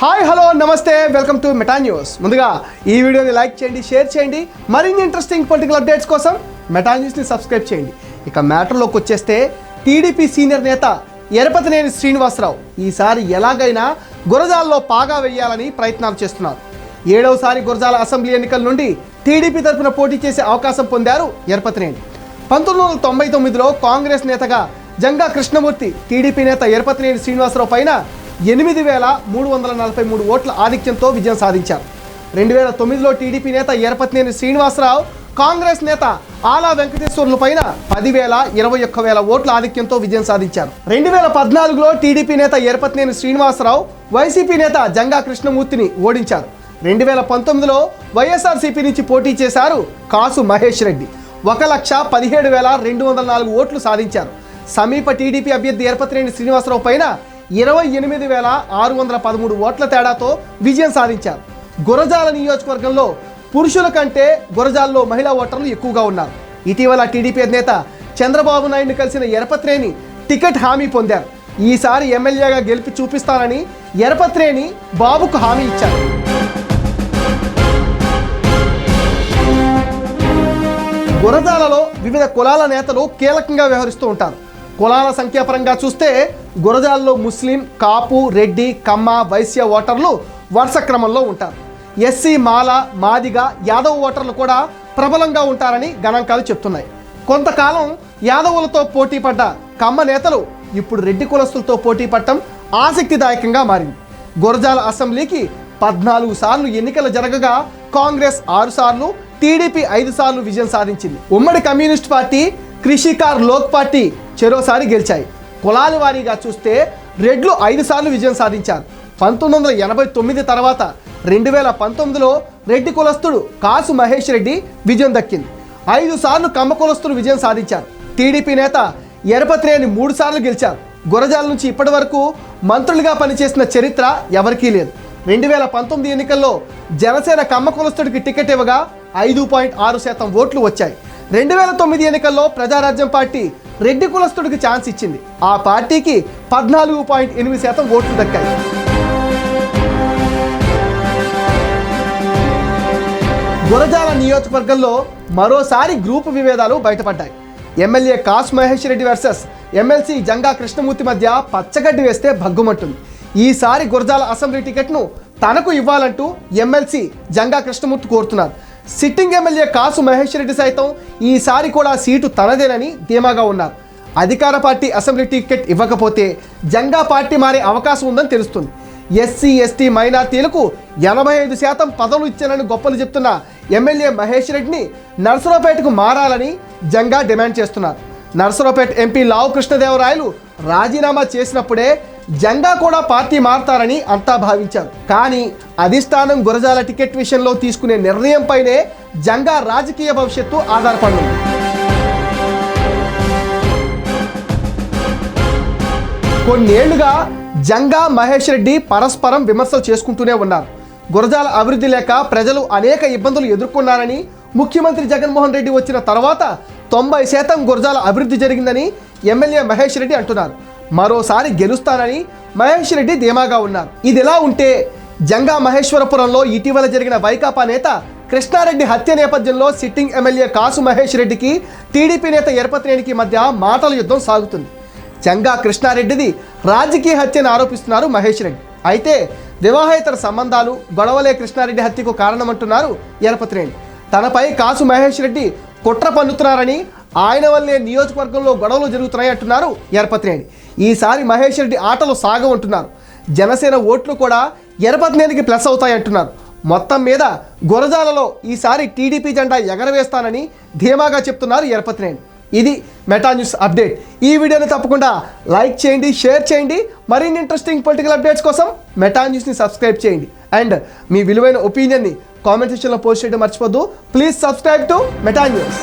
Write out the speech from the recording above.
Hi hello నమస్తే welcome to Meta news. ముందుగా ఈ వీడియోని లైక్ చేయండి షేర్ చేయండి. మరిన్ని ఇంట్రెస్టింగ్ పొలిటికల్ అప్డేట్స్ కోసం మెటా న్యూస్ని సబ్స్క్రైబ్ చేయండి. ఇక మ్యాటర్లోకి వచ్చేస్తే టీడీపీ సీనియర్ నేత ఎరపతినేని శ్రీనివాసరావు ఈసారి ఎలాగైనా గురజాల్లో పాగా వేయాలని ప్రయత్నాలు చేస్తున్నారు. ఏడవసారి గురజాల అసెంబ్లీ ఎన్నికల నుండి టీడీపీ తరఫున పోటీ చేసే అవకాశం పొందారు ఎరపతినేని. పంతొమ్మిది వందల తొంభై తొమ్మిదిలో కాంగ్రెస్ నేతగా జంగా కృష్ణమూర్తి టీడీపీ నేత ఎరపతినేని శ్రీనివాసరావు పైన ఎనిమిది వేల మూడు వందల నలభై మూడు ఓట్ల ఆధిక్యంతో విజయం సాధించారు. రెండు వేల తొమ్మిదిలో టీడీపీ నేత ఎరపతినేని శ్రీనివాసరావు కాంగ్రెస్ నేత ఆలా వెంకటేశ్వర్ల పైన పదివేల ఇరవై ఒక్క వేల ఓట్ల ఆధిక్యంతో విజయం సాధించారు. రెండు వేల పద్నాలుగులో టీడీపీ నేత ఎరపతినేని శ్రీనివాసరావు వైసీపీ నేత జంగా కృష్ణమూర్తిని ఓడించారు. రెండు వేల పంతొమ్మిదిలో వైఎస్ఆర్సీపీ నుంచి పోటీ చేశారు కాసు మహేష్ రెడ్డి. ఒక లక్ష పదిహేడు వేల రెండు వందల నాలుగు ఓట్లు సాధించారు. సమీప టీడీపీ అభ్యర్థి ఎరపతినేని శ్రీనివాసరావు పైన ఇరవై ఎనిమిది వేల ఆరు వందల పదమూడు ఓట్ల తేడాతో విజయం సాధించారు. గురజాల నియోజకవర్గంలో పురుషుల కంటే గురజాల్లో మహిళా ఓటర్లు ఎక్కువగా ఉన్నారు. ఇటీవల టీడీపీ అధినేత చంద్రబాబు నాయుడుని కలిసిన ఎరపత్రేని టికెట్ హామీ పొందారు. ఈసారి ఎమ్మెల్యేగా గెలిపి చూపిస్తానని ఎరపత్రేని బాబుకు హామీ ఇచ్చారు. గురజాలలో వివిధ కులాల నేతలు కీలకంగా వ్యవహరిస్తూ ఉంటారు. కులాల సంఖ్యాపరంగా చూస్తే గురజాలలో ముస్లిం కాపు రెడ్డి కమ్మ వైశ్య ఓటర్లు వరుస క్రమంలో ఉంటారు. ఎస్సీ మాల మాదిగ యాదవ్ ఓటర్లు కూడా ప్రబలంగా ఉంటారని గణాంకాలు చెప్తున్నాయి. కొంతకాలం యాదవులతో పోటీ పడ్డ కమ్మ నేతలు ఇప్పుడు రెడ్డి కులస్తులతో పోటీ పడటం ఆసక్తిదాయకంగా మారింది. గురజాల అసెంబ్లీకి పద్నాలుగు సార్లు ఎన్నికలు జరగగా కాంగ్రెస్ ఆరు సార్లు టీడీపీ ఐదు సార్లు విజయం సాధించింది. ఉమ్మడి communist party Krishikar Lok party చెరోసారి గెలిచాయి. కులాల వారీగా చూస్తే రెడ్లు ఐదు సార్లు విజయం సాధించారు. పంతొమ్మిది వందల ఎనభై తొమ్మిది తర్వాత రెండు వేల పంతొమ్మిదిలో రెడ్డి కులస్తుడు కాసు మహేష్ రెడ్డి విజయం దక్కింది. ఐదు సార్లు కమ్మ కులస్తులు విజయం సాధించారు. టీడీపీ నేత ఎరపత్రేని మూడు సార్లు గెలిచారు. గురజాల నుంచి ఇప్పటి వరకు మంత్రులుగా పనిచేసిన చరిత్ర ఎవరికీ లేదు. రెండు వేల పంతొమ్మిది ఎన్నికల్లో జనసేన కమ్మ కులస్తుడికి టికెట్ ఇవ్వగా ఐదు పాయింట్ ఆరు శాతం ఓట్లు వచ్చాయి. రెండు వేల తొమ్మిది ఎన్నికల్లో ప్రజారాజ్యం పార్టీ రెడ్డి కులస్తుడికి ఛాన్స్ ఇచ్చింది. ఆ పార్టీకి పద్నాలుగు పాయింట్ ఎనిమిది శాతం ఓట్లు దక్కాయి. గురజాల నియోజకవర్గంలో మరోసారి గ్రూపు విభేదాలు బయటపడ్డాయి. MLA Kasu Mahesh Reddy versus MLC Janga Krishnamurthy మధ్య పచ్చగడ్డి వేస్తే భగ్గుమంటుంది. ఈసారి గురజాల అసెంబ్లీ టికెట్ను తనకు ఇవ్వాలంటూ ఎమ్మెల్సీ జంగా కృష్ణమూర్తి కోరుతున్నారు. సిట్టింగ్ ఎమ్మెల్యే కాసు మహేష్ రెడ్డి సైతం ఈసారి కూడా సీటు తనదేనని ధీమాగా ఉన్నారు. అధికార పార్టీ అసెంబ్లీ టికెట్ ఇవ్వకపోతే జంగా పార్టీ మారే అవకాశం ఉందని తెలుస్తుంది. ఎస్సీ ఎస్టీ మైనార్టీలకు ఎనభై ఐదు శాతం పదవులు ఇచ్చానని గొప్పలు చెప్తున్న ఎమ్మెల్యే మహేష్ రెడ్డిని నర్సరావుపేటకు మారాలని జంగా డిమాండ్ చేస్తున్నారు. నర్సరావుపేట ఎంపీ లావు కృష్ణదేవరాయలు రాజీనామా చేసినప్పుడే జంగా కూడా పార్టీ మారతారని అంతా భావించారు. కానీ అధిష్టానం గురజాల టికెట్ విషయంలో తీసుకునే నిర్ణయంపైనే జంగా రాజకీయ భవిష్యత్తు ఆధారపడింది. కొన్నేళ్ళుగా జంగా మహేష్ రెడ్డి పరస్పరం విమర్శలు చేసుకుంటూనే ఉన్నారు. గురజాల అభివృద్ధి లేక ప్రజలు అనేక ఇబ్బందులు ఎదుర్కొన్నారని ముఖ్యమంత్రి జగన్మోహన్ రెడ్డి వచ్చిన తర్వాత తొంభై శాతం గురజాల అభివృద్ధి జరిగిందని ఎమ్మెల్యే మహేష్ రెడ్డి అంటున్నారు. మరోసారి గెలుస్తానని మహేష్ రెడ్డి ధీమాగా ఉన్నారు. ఇదిలా ఉంటే జంగా మహేశ్వరపురంలో ఇటీవల జరిగిన వైకాపా నేత కృష్ణారెడ్డి హత్య నేపథ్యంలో సిట్టింగ్ ఎమ్మెల్యే కాసు మహేష్ రెడ్డికి టీడీపీ నేత ఎరపతినేనికి మధ్య మాటల యుద్ధం సాగుతుంది. జంగా కృష్ణారెడ్డిది రాజకీయ హత్యను ఆరోపిస్తున్నారు మహేష్ రెడ్డి. అయితే వివాహేతర సంబంధాలు గొడవలే కృష్ణారెడ్డి హత్యకు కారణమంటున్నారు ఎరపతినేని. తనపై కాసు మహేష్ రెడ్డి కుట్ర పన్నుతున్నారని ఆయన వల్లే నియోజకవర్గంలో గొడవలు జరుగుతున్నాయి అంటున్నారు ఎరపతినేని. ఈసారి మహేష్ రెడ్డి ఆటలు సాగవంటున్నారు. జనసేన ఓట్లు కూడా ఎరపతినేనికి ప్లస్ అవుతాయి అంటున్నారు మొత్తం మీద గురజాలలో ఈసారి టీడీపీ జెండా ఎగరవేస్తానని ధీమాగా చెప్తున్నారు ఎరపతినేని. ఇది మెటా న్యూస్ అప్డేట్. ఈ వీడియోని తప్పకుండా లైక్ చేయండి షేర్ చేయండి. మరిన్ని ఇంట్రెస్టింగ్ పొలిటికల్ అప్డేట్స్ కోసం మెటా న్యూస్ని సబ్స్క్రైబ్ చేయండి. అండ్ మీ విలువైన ఒపీనియన్ని కామెంట్ సెక్షన్లో పోస్ట్ చేయడం మర్చిపోద్దు. Please subscribe to Meta news.